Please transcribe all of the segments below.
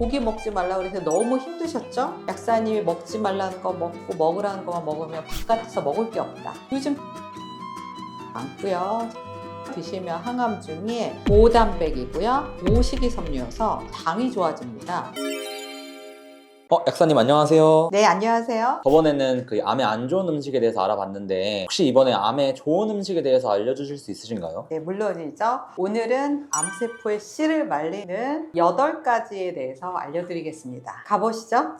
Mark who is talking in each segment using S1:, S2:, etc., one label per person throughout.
S1: 고기 먹지 말라고 그래서 너무 힘드셨죠? 약사님이 먹지 말라는 거 먹고 먹으라는 거만 먹으면 바깥에서 먹을 게 없다. 요즘 많고요. 드시면 항암 중에 고단백이고요. 고식이섬유여서 당이 좋아집니다.
S2: 어, 약사님 안녕하세요.
S1: 네, 안녕하세요.
S2: 저번에는 그 암에 안 좋은 음식에 대해서 알아봤는데 혹시 이번에 암에 좋은 음식에 대해서 알려주실 수 있으신가요?
S1: 네, 물론이죠. 오늘은 암세포의 씨를 말리는 8가지에 대해서 알려드리겠습니다. 가보시죠.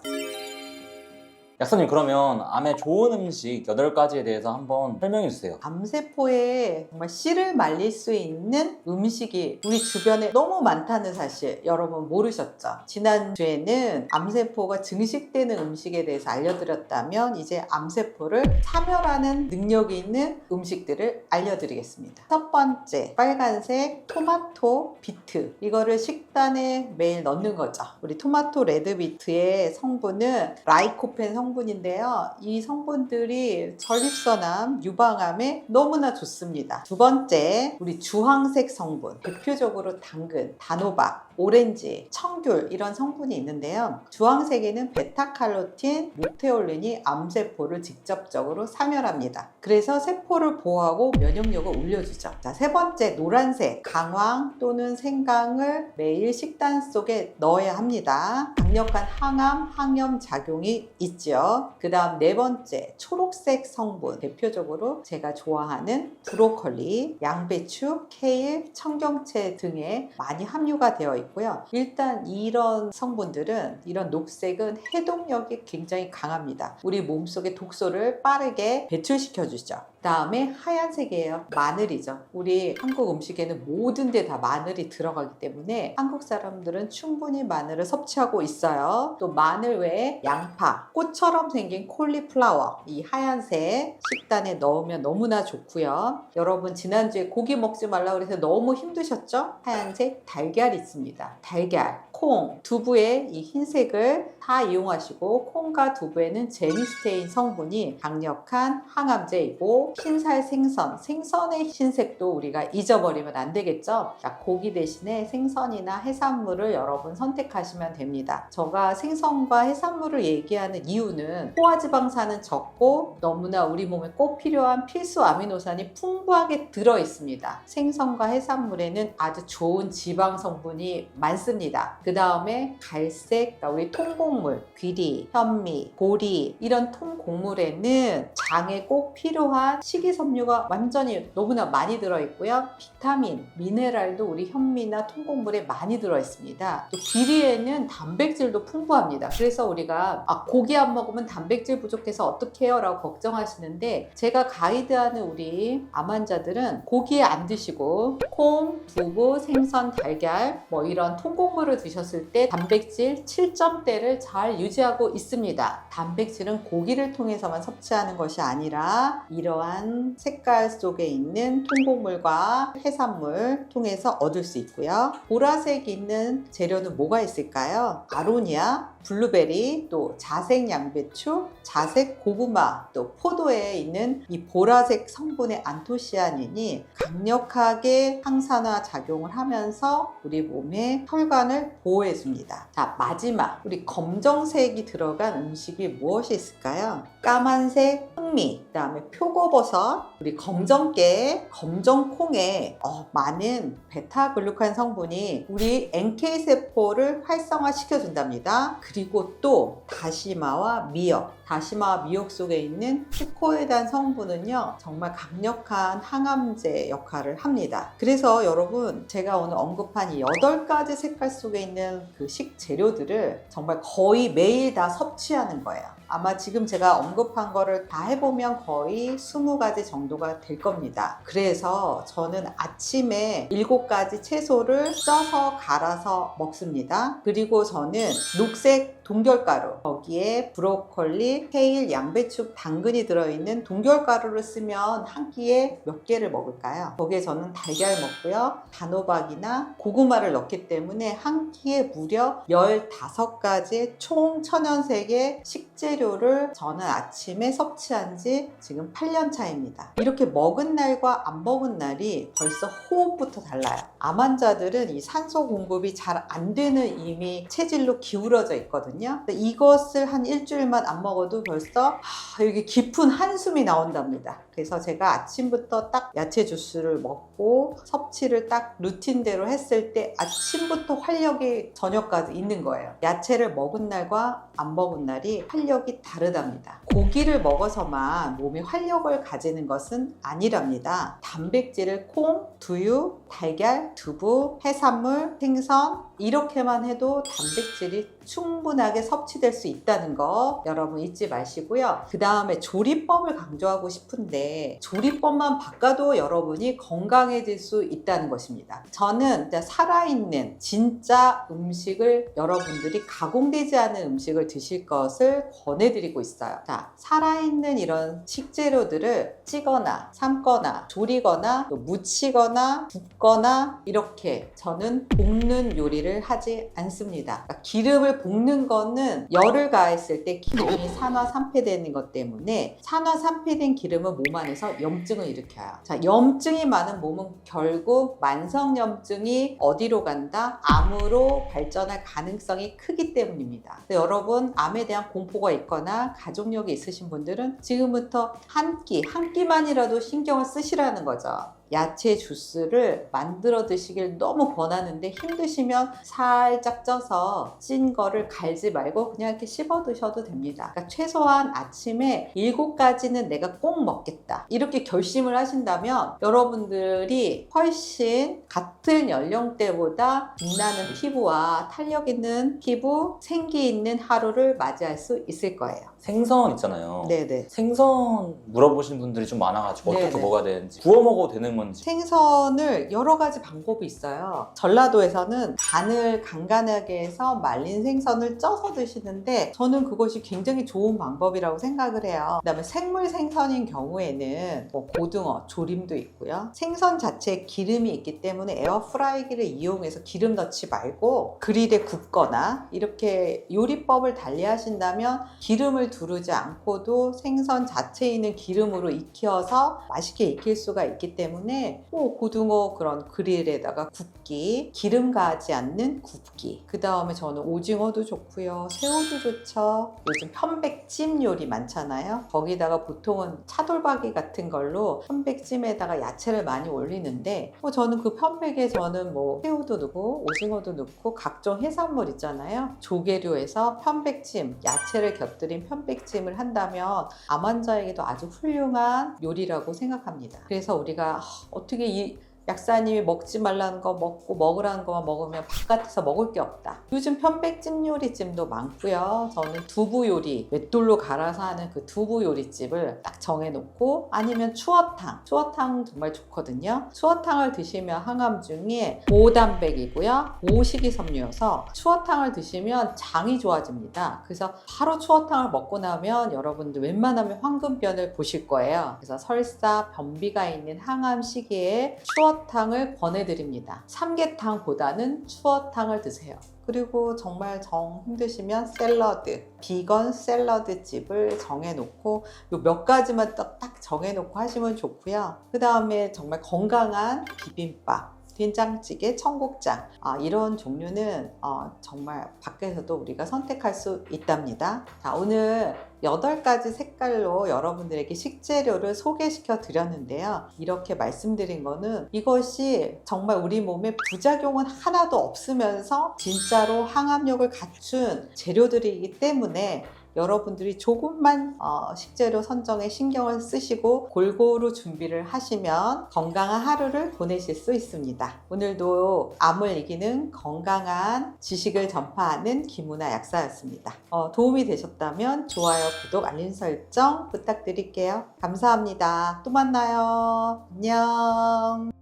S2: 약사님 그러면 암에 좋은 음식 8가지에 대해서 한번 설명해 주세요.
S1: 암세포에 정말 씨를 말릴 수 있는 음식이 우리 주변에 너무 많다는 사실 여러분 모르셨죠? 지난주에는 암세포가 증식되는 음식에 대해서 알려드렸다면 이제 암세포를 사멸하는 능력이 있는 음식들을 알려드리겠습니다. 첫 번째, 빨간색 토마토 비트. 이거를 식단에 매일 넣는 거죠. 우리 토마토 레드비트의 성분은 라이코펜 성분 인데요. 이 성분들이 전립선암, 유방암에 너무나 좋습니다. 두 번째, 우리 주황색 성분. 대표적으로 당근, 단호박, 오렌지, 청귤 이런 성분이 있는데요. 주황색에는 베타칼로틴, 모테올린이 암세포를 직접적으로 사멸합니다. 그래서 세포를 보호하고 면역력을 올려주죠. 자, 세 번째 노란색 강황 또는 생강을 매일 식단 속에 넣어야 합니다. 강력한 항암, 항염 작용이 있죠. 그 다음 네 번째 초록색 성분 대표적으로 제가 좋아하는 브로콜리, 양배추, 케일, 청경채 등에 많이 함유가 되어 있고요. 일단 이런 성분들은 이런 녹색은 해독력이 굉장히 강합니다. 우리 몸속의 독소를 빠르게 배출시켜 주죠. 다음에 하얀색이에요. 마늘이죠. 우리 한국 음식에는 모든 데 다 마늘이 들어가기 때문에 한국 사람들은 충분히 마늘을 섭취하고 있 어요. 또 마늘 외에 양파, 꽃처럼 생긴 콜리플라워, 이 하얀색 식단에 넣으면 너무나 좋고요. 여러분 지난주에 고기 먹지 말라고 그래서 너무 힘드셨죠? 하얀색 달걀 있습니다. 달걀, 콩, 두부의 이 흰색을 다 이용하시고 콩과 두부에는 제니스테인 성분이 강력한 항암제이고 흰살 생선, 생선의 흰색도 우리가 잊어버리면 안 되겠죠? 자, 고기 대신에 생선이나 해산물을 여러분 선택하시면 됩니다. 제가 생선과 해산물을 얘기하는 이유는 포화지방산은 적고 너무나 우리 몸에 꼭 필요한 필수 아미노산이 풍부하게 들어 있습니다. 생선과 해산물에는 아주 좋은 지방 성분이 많습니다. 그 다음에 갈색, 그러니까 우리 통곡물, 귀리, 현미, 보리 이런 통곡물에는 장에 꼭 필요한 식이섬유가 완전히 너무나 많이 들어있고요. 비타민, 미네랄도 우리 현미나 통곡물에 많이 들어있습니다. 또 귀리에는 단백질도 풍부합니다. 그래서 우리가 아, 고기 안 먹으면 단백질 부족해서 어떻게 해요? 라고 걱정하시는데 제가 가이드하는 우리 암 환자들은 고기 안 드시고 콩, 두부, 생선, 달걀 뭐 이런 통곡물을 드 셨을 때 단백질 7점대를 잘 유지하고 있습니다. 단백질은 고기를 통해서만 섭취하는 것이 아니라 이러한 색깔 속에 있는 통곡물과 해산물 통해서 얻을 수 있고요. 보라색 있는 재료는 뭐가 있을까요? 아로니아, 블루베리, 또 자색 양배추, 자색 고구마, 또 포도에 있는 이 보라색 성분의 안토시아닌이 강력하게 항산화 작용을 하면서 우리 몸의 혈관을 보호해 줍니다. 자, 마지막 우리 검정색이 들어간 음식이 무엇이 있을까요? 까만색 흑미, 그다음에 표고버섯, 우리 검정깨, 검정콩에 어, 많은 베타글루칸 성분이 우리 NK 세포를 활성화시켜 준답니다. 그리고 또 다시마와 미역, 다시마와 미역 속에 있는 피코에단 성분은요 정말 강력한 항암제 역할을 합니다. 그래서 여러분 제가 오늘 언급한 이 8가지 색깔 속에 있는 그 식재료들을 정말 거의 매일 다 섭취하는 거예요. 아마 지금 제가 언급한 거를 다 해보면 거의 20가지 정도가 될 겁니다. 그래서 저는 아침에 7가지 채소를 쪄서 갈아서 먹습니다. 그리고 저는 녹색 Bye. 동결가루 거기에 브로콜리, 케일, 양배추, 당근이 들어있는 동결가루를 쓰면 한 끼에 몇 개를 먹을까요? 거기에 저는 달걀 먹고요 단호박이나 고구마를 넣기 때문에 한 끼에 무려 15가지 총 천연색의 식재료를 저는 아침에 섭취한 지 지금 8년 차입니다. 이렇게 먹은 날과 안 먹은 날이 벌써 호흡부터 달라요. 암 환자들은 이 산소 공급이 잘 안 되는 이미 체질로 기울어져 있거든요. 근데 이것을 한 일주일만 안 먹어도 벌써 하, 여기 깊은 한숨이 나온답니다. 그래서 제가 아침부터 딱 야채 주스를 먹고 섭취를 딱 루틴대로 했을 때 아침부터 활력이 저녁까지 있는 거예요. 야채를 먹은 날과 안 먹은 날이 활력이 다르답니다. 고기를 먹어서만 몸이 활력을 가지는 것은 아니랍니다. 단백질을 콩, 두유, 달걀, 두부, 해산물, 생선 이렇게만 해도 단백질이 충분하게 섭취될 수 있다는 거 여러분 잊지 마시고요. 그 다음에 조리법을 강조하고 싶은데 조리법만 바꿔도 여러분이 건강해질 수 있다는 것입니다. 저는 살아있는 진짜 음식을 여러분들이 가공되지 않은 음식을 드실 것을 권해드리고 있어요. 자, 살아있는 이런 식재료들을 찌거나 삶거나 조리거나 또 무치거나 굽거나 이렇게 저는 볶는 요리를 하지 않습니다. 그러니까 기름을 볶는 거는 열을 가했을 때 기름이 산화 산패되는 것 때문에 산화 산패된 기름은 몸 안에서 염증을 일으켜요. 자, 염증이 많은 몸은 결국 만성염증이 어디로 간다? 암으로 발전할 가능성이 크기 때문입니다. 여러분, 암에 대한 공포가 있거나 가족력이 있으신 분들은 지금부터 한 끼, 한 끼만이라도 신경을 쓰시라는 거죠. 야채 주스를 만들어 드시길 너무 권하는데 힘드시면 살짝 쪄서 찐 거를 갈지 말고 그냥 이렇게 씹어 드셔도 됩니다. 그러니까 최소한 아침에 7가지는 내가 꼭 먹겠다. 이렇게 결심을 하신다면 여러분들이 훨씬 같은 연령대보다 빛나는 피부와 탄력 있는 피부, 생기 있는 하루를 맞이할 수 있을 거예요.
S2: 생선 있잖아요.
S1: 네네.
S2: 생선 물어보시는 분들이 좀 많아가지고 어떻게
S1: 네네.
S2: 먹어야 되는지 구워 먹어도 되는 건지
S1: 생선을 여러 가지 방법이 있어요. 전라도에서는 간을 간간하게 해서 말린 생선을 쪄서 드시는데 저는 그것이 굉장히 좋은 방법이라고 생각을 해요. 그다음에 생물 생선인 경우에는 뭐 고등어 조림도 있고요. 생선 자체에 기름이 있기 때문에 에어프라이기를 이용해서 기름 넣지 말고 그릴에 굽거나 이렇게 요리법을 달리 하신다면 기름을 두르지 않고도 생선 자체에 있는 기름으로 익혀서 맛있게 익힐 수가 있기 때문에 뭐 고등어 그런 그릴에다가 굽기 기름 가지 않는 굽기. 그 다음에 저는 오징어도 좋고요. 새우도 좋죠. 요즘 편백찜 요리 많잖아요. 거기다가 보통은 차돌박이 같은 걸로 편백찜에다가 야채를 많이 올리는데 뭐 저는 그 편백에 저는 뭐 새우도 넣고 오징어도 넣고 각종 해산물 있잖아요. 조개류에서 편백찜 야채를 곁들인 편백찜 을 한다면 암 환자에게도 아주 훌륭한 요리라고 생각합니다. 그래서 우리가 아, 어떻게 이 약사님이 먹지 말라는 거 먹고 먹으라는 거만 먹으면 바깥에서 먹을 게 없다. 요즘 편백찜 요리집도 많고요. 저는 두부 요리, 맷돌로 갈아서 하는 그 두부 요리집을 딱 정해놓고 아니면 추어탕, 추어탕 정말 좋거든요. 추어탕을 드시면 항암 중에 고단백이고요. 고식이섬유여서 추어탕을 드시면 장이 좋아집니다. 그래서 바로 추어탕을 먹고 나면 여러분들 웬만하면 황금변을 보실 거예요. 그래서 설사, 변비가 있는 항암 시기에 추어 탕을 권해드립니다. 삼계탕보다는 추어탕을 드세요. 그리고 정말 정 힘드시면 샐러드, 비건 샐러드 집을 정해놓고 요 몇 가지만 딱, 딱 정해놓고 하시면 좋고요. 그 다음에 정말 건강한 비빔밥, 된장찌개, 청국장 아, 이런 종류는 어, 정말 밖에서도 우리가 선택할 수 있답니다. 자, 오늘 8가지 색깔로 여러분들에게 식재료를 소개시켜 드렸는데요. 이렇게 말씀드린 거는 이것이 정말 우리 몸에 부작용은 하나도 없으면서 진짜로 항암력을 갖춘 재료들이기 때문에 여러분들이 조금만 어, 식재료 선정에 신경을 쓰시고 골고루 준비를 하시면 건강한 하루를 보내실 수 있습니다. 오늘도 암을 이기는 건강한 지식을 전파하는 김우나 약사였습니다. 어, 도움이 되셨다면 좋아요, 구독, 알림 설정 부탁드릴게요. 감사합니다. 또 만나요. 안녕.